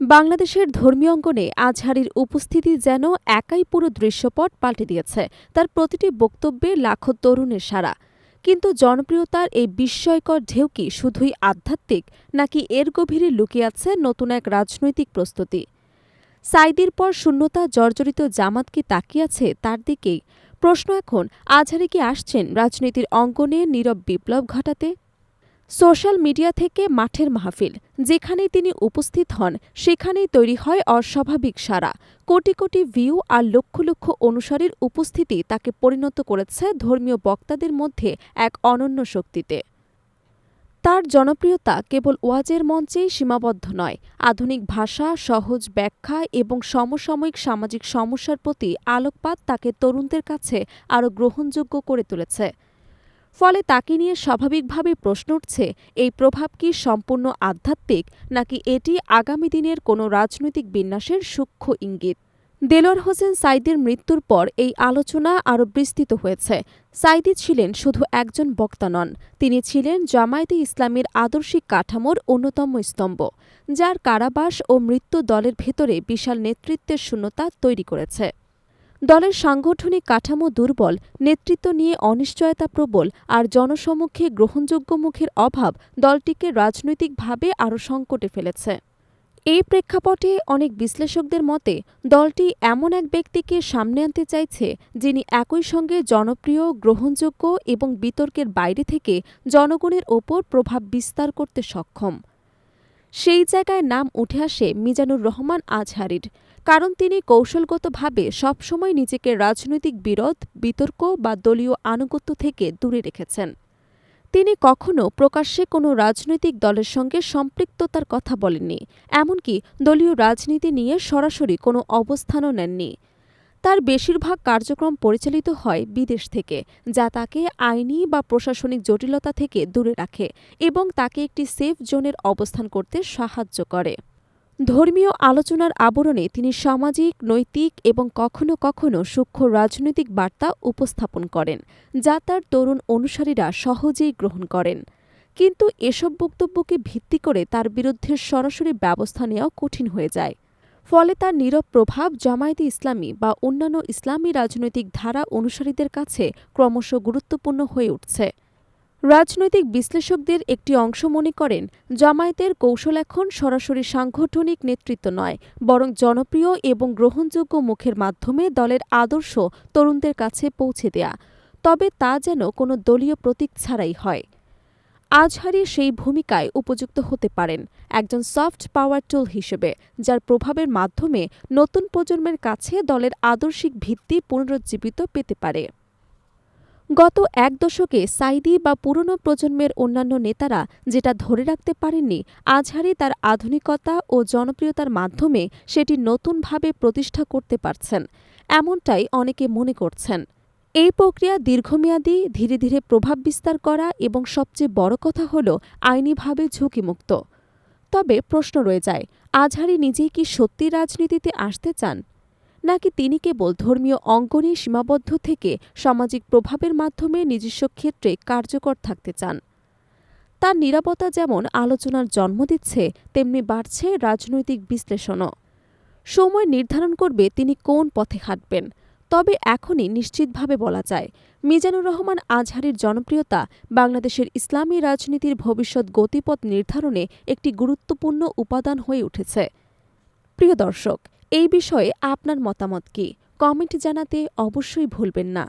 বাংলাদেশের ধর্মীয় অঙ্গনে আজহারির উপস্থিতি যেন একাই পুরো দৃশ্যপট পাল্টে দিয়েছে। তার প্রতিটি বক্তব্যে লাখো তরুণের সারা কিন্তু জনপ্রিয়তার এই বিস্ময়কর ঢেউ কি শুধুই আধ্যাত্মিক, নাকি এর গভীরে লুকিয়ে আছে নতুন এক রাজনৈতিক প্রস্তুতি? সাইদির পর শূন্যতা জর্জরিত জামাত কি তাকিয়ে আছে তার দিকেই? প্রশ্ন এখন, আজহারি কি আসছেন রাজনীতির অঙ্গনে নীরব বিপ্লব ঘটাতে? সোশ্যাল মিডিয়া থেকে মাঠের মাহফিল, যেখানেই তিনি উপস্থিত হন, সেখানেই তৈরি হয় অস্বাভাবিক সারা। কোটি কোটি ভিউ আর লক্ষ লক্ষ অনুসারীর উপস্থিতি তাকে পরিণত করেছে ধর্মীয় বক্তাদের মধ্যে এক অনন্য শক্তিতে। তার জনপ্রিয়তা কেবল ওয়াজের মঞ্চেই সীমাবদ্ধ নয়, আধুনিক ভাষা, সহজ ব্যাখ্যা এবং সমসাময়িক সামাজিক সমস্যার প্রতি আলোকপাত তাকে তরুণদের কাছে আরও গ্রহণযোগ্য করে তুলেছে। ফলে তাকে নিয়ে স্বাভাবিকভাবে প্রশ্ন উঠছে, এই প্রভাব কি সম্পূর্ণ আধ্যাত্মিক নাকি এটি আগামী দিনের কোনো রাজনৈতিক বিন্যাসের সূক্ষ্ম ইঙ্গিত? দেলোয়ার হোসেন সাইদির মৃত্যুর পর এই আলোচনা আরও বিস্তৃত হয়েছে। সাইদি ছিলেন শুধু একজন বক্তা নন, তিনি ছিলেন জামায়াতে ইসলামের আদর্শিক কাঠামোর অন্যতম স্তম্ভ, যার কারাবাস ও মৃত্যু দলের ভেতরে বিশাল নেতৃত্বের শূন্যতা তৈরি করেছে। দলের সাংগঠনিক কাঠামো দুর্বল, নেতৃত্ব নিয়ে অনিশ্চয়তা প্রবল আর জনসমক্ষে গ্রহণযোগ্য মুখের অভাব দলটিকে রাজনৈতিকভাবে আরও সংকটে ফেলেছে। এই প্রেক্ষাপটে অনেক বিশ্লেষকদের মতে, দলটি এমন এক ব্যক্তিকে সামনে আনতে চাইছে যিনি একই সঙ্গে জনপ্রিয়, গ্রহণযোগ্য এবং বিতর্কের বাইরে থেকে জনগণের ওপর প্রভাব বিস্তার করতে সক্ষম। সেই জায়গায় নাম উঠে আসে মিজানুর রহমান আজহারির। কারণ তিনি কৌশলগতভাবে সবসময় নিজেকে রাজনৈতিক বিরোধ, বিতর্ক বা দলীয় আনুগত্য থেকে দূরে রেখেছেন। তিনি কখনও প্রকাশ্যে কোনো রাজনৈতিক দলের সঙ্গে সম্পৃক্ততার কথা বলেননি, এমনকি দলীয় রাজনীতি নিয়ে সরাসরি কোনো অবস্থানও নেননি। তার বেশিরভাগ কার্যক্রম পরিচালিত হয় বিদেশ থেকে, যা তাকে আইনি বা প্রশাসনিক জটিলতা থেকে দূরে রাখে এবং তাকে একটি সেফ জোনের অবস্থান করতে সাহায্য করে। ধর্মীয় আলোচনার আবরণে তিনি সামাজিক, নৈতিক এবং কখনো কখনো সূক্ষ্ম রাজনৈতিক বার্তা উপস্থাপন করেন, যা তার তরুণ অনুসারীরা সহজেই গ্রহণ করেন। কিন্তু এসব বক্তব্যকে ভিত্তি করে তার বিরুদ্ধে সরাসরি ব্যবস্থা নেওয়া কঠিন হয়ে যায়। ফলে তার নীরব প্রভাব জামায়াতে ইসলামী বা অন্যান্য ইসলামী রাজনৈতিক ধারা অনুসারীদের কাছে ক্রমশ গুরুত্বপূর্ণ হয়ে উঠছে। রাজনৈতিক বিশ্লেষকদের একটি অংশ মনে করেন, জামায়াতের কৌশল এখন সরাসরি সাংগঠনিক নেতৃত্ব নয়, বরং জনপ্রিয় এবং গ্রহণযোগ্য মুখের মাধ্যমে দলের আদর্শ তরুণদের কাছে পৌঁছে দেয়া। তবে তা যেন কোনো দলীয় প্রতীক ছাড়াই হয়। আজহারি সেই ভূমিকায় উপযুক্ত হতে পারেন একজন সফট পাওয়ার টুল হিসেবে, যার প্রভাবের মাধ্যমে নতুন প্রজন্মের কাছে দলের আদর্শিক ভিত্তি পুনরুজ্জীবিত পেতে পারে। গত এক দশকে সাইদি বা পুরনো প্রজন্মের অন্যান্য নেতারা যেটা ধরে রাখতে পারেননি, আজহারি তার আধুনিকতা ও জনপ্রিয়তার মাধ্যমে সেটি নতুনভাবে প্রতিষ্ঠা করতে পারছেন, এমনটাই অনেকে মনে করছেন। এই প্রক্রিয়া দীর্ঘমেয়াদী, ধীরে ধীরে প্রভাব বিস্তার করা এবং সবচেয়ে বড় কথা হল আইনিভাবে ঝুঁকিমুক্ত। তবে প্রশ্ন রয়ে যায়, আজহারি নিজেই কি সত্যি রাজনীতিতে আসতে চান? নাকি তিনি কেবল ধর্মীয় অঙ্গনে সীমাবদ্ধ থেকে সামাজিক প্রভাবের মাধ্যমে নিজস্ব ক্ষেত্রে কার্যকর থাকতে চান? তার নিরাপত্তা যেমন আলোচনার জন্ম দিচ্ছে, তেমনি বাড়ছে রাজনৈতিক বিশ্লেষণও। সময় নির্ধারণ করবে তিনি কোন পথে হাঁটবেন, তবে এখনই নিশ্চিতভাবে বলা যায়, মিজানুর রহমান আজহারির জনপ্রিয়তা বাংলাদেশের ইসলামী রাজনীতির ভবিষ্যৎ গতিপথ নির্ধারণে একটি গুরুত্বপূর্ণ উপাদান হয়ে উঠেছে। প্রিয় দর্শক এই বিষয়ে আপনার মতামত কি? কমেন্ট জানাতে অবশ্যই ভুলবেন না।